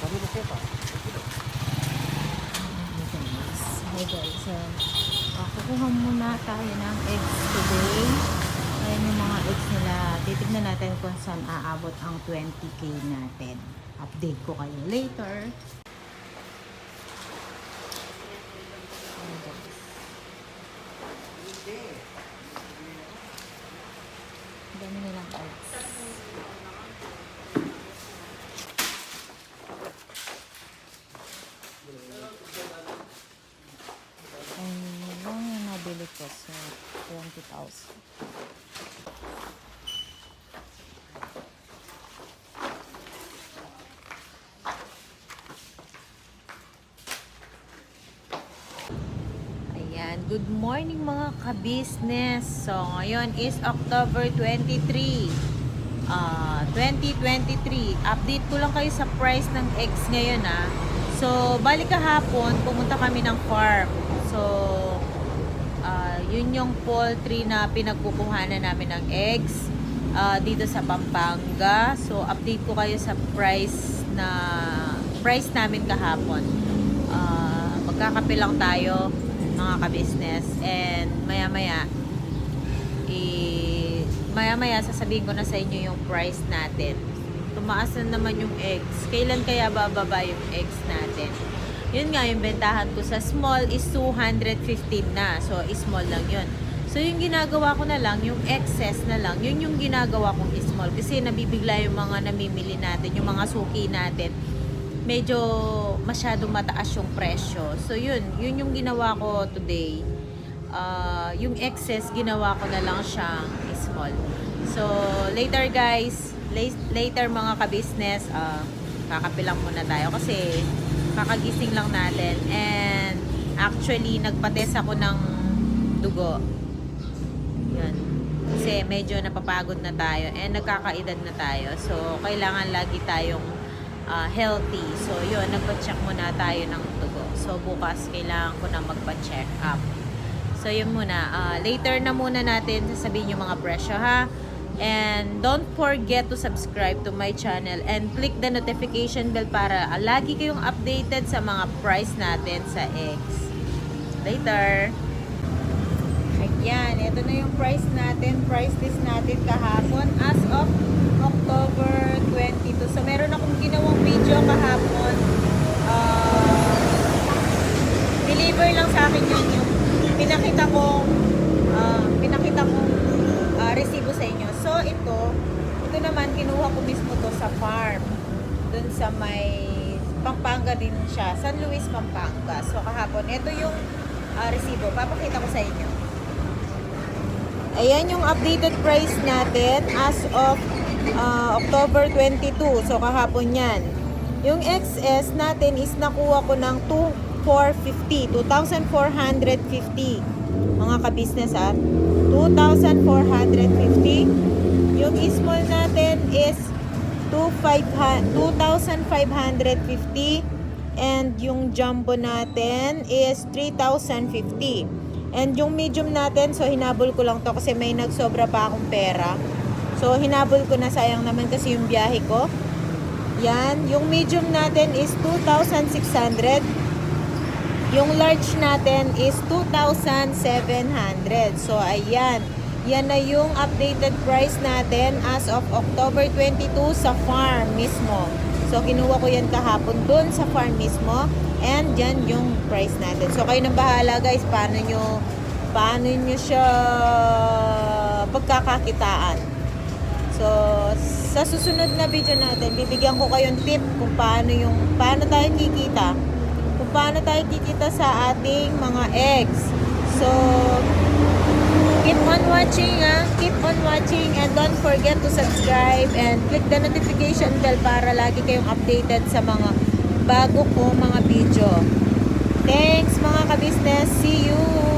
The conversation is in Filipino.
Mo siya pa. Hi guys. So, uh, kukuha muna tayo ng eggs today. Ayan yung mga eggs nila. Titignan natin kung saan aabot ang 20k natin. Update ko kayo later. Ayan guys. Ang dami nilang eggs. Ang lang yung ko sa 20,000. Ayan, good morning mga ka-business. So, ngayon is October 23. Ah, 2023. Update ko lang kayo sa price ng eggs ngayon ah. So, balik kahapon, pumunta kami ng farm. Yun yung poultry na pinagkukuhanan namin ng eggs ah, dito sa Pampanga. So, update ko kayo sa price na price namin kahapon. Ah, magkakape lang tayo mga ka-business and maya-maya i maya-maya sasabihin ko na sa inyo yung price natin. Tumaas na naman yung eggs. Kailan kaya bababa yung eggs natin? Yun nga, yung bentahan ko sa small is 215 na. So, small lang yun. So, yung ginagawa ko na lang, yung excess na lang, yun yung ginagawa kong small. Kasi nabibigla yung mga namimili natin, yung mga suki natin. Medyo masyadong mataas yung presyo. So, yun. Yun yung ginawa ko today. Ah, yung excess, ginawa ko na lang siyang small. So, later guys, la- later mga ka-business, uh, kakapilang muna tayo kasi kakagising lang natin. And actually, nagpates ako ng dugo. Yun. Kasi medyo napapagod na tayo and nagkakaedad na tayo. So, kailangan lagi tayong ah, healthy. So, yun, nagpa-check muna tayo ng dugo. So, bukas kailangan ko na magpa-check up. So, yun muna. Ah, later na muna natin sasabihin yung mga presyo, ha? And don't forget to subscribe to my channel and click the notification bell para lagi kayong updated sa mga price natin sa eggs. Later! Ayan, ito na yung price natin, price list natin kahapon as of October 22. So, meron akong ginawang video kahapon. Ah, deliver lang sa akin yun yung pinakita kong ah, pinakita kong ah, resibo sa inyo. So, ito, ito naman, kinuha ko mismo to sa farm. Dun sa may Pampanga din siya. San Luis, Pampanga. So, kahapon, ito yung ah, resibo. Papakita ko sa inyo. Ayan yung updated price natin as of ah, October 22. So, kahapon yan. Yung XS natin is nakuha ko ng 2,450. 2,450. Mga ka-business ha. 2,450. Yung small natin is 2,500 2,550. And yung jumbo natin is 3,050. And yung medium natin, so hinabol ko lang to kasi may nagsobra pa akong pera. So hinabol ko na sayang naman kasi yung biyahe ko. Yan, yung medium natin is 2,600. Yung large natin is 2,700. So ayan, yan na yung updated price natin as of October 22 sa farm mismo. So kinuha ko yan kahapon dun sa farm mismo. And yan yung price natin. So kayo nang bahala guys, paano nyo, paano nyo siya pagkakakitaan. So, sa susunod na video natin, bibigyan ko kayong tip kung paano yung paano tayo kikita. Kung paano tayo kikita sa ating mga eggs. So, keep on watching ah. Keep on watching and don't forget to subscribe and click the notification bell para lagi kayong updated sa mga bago ko mga video. Thanks mga ka-business. See you!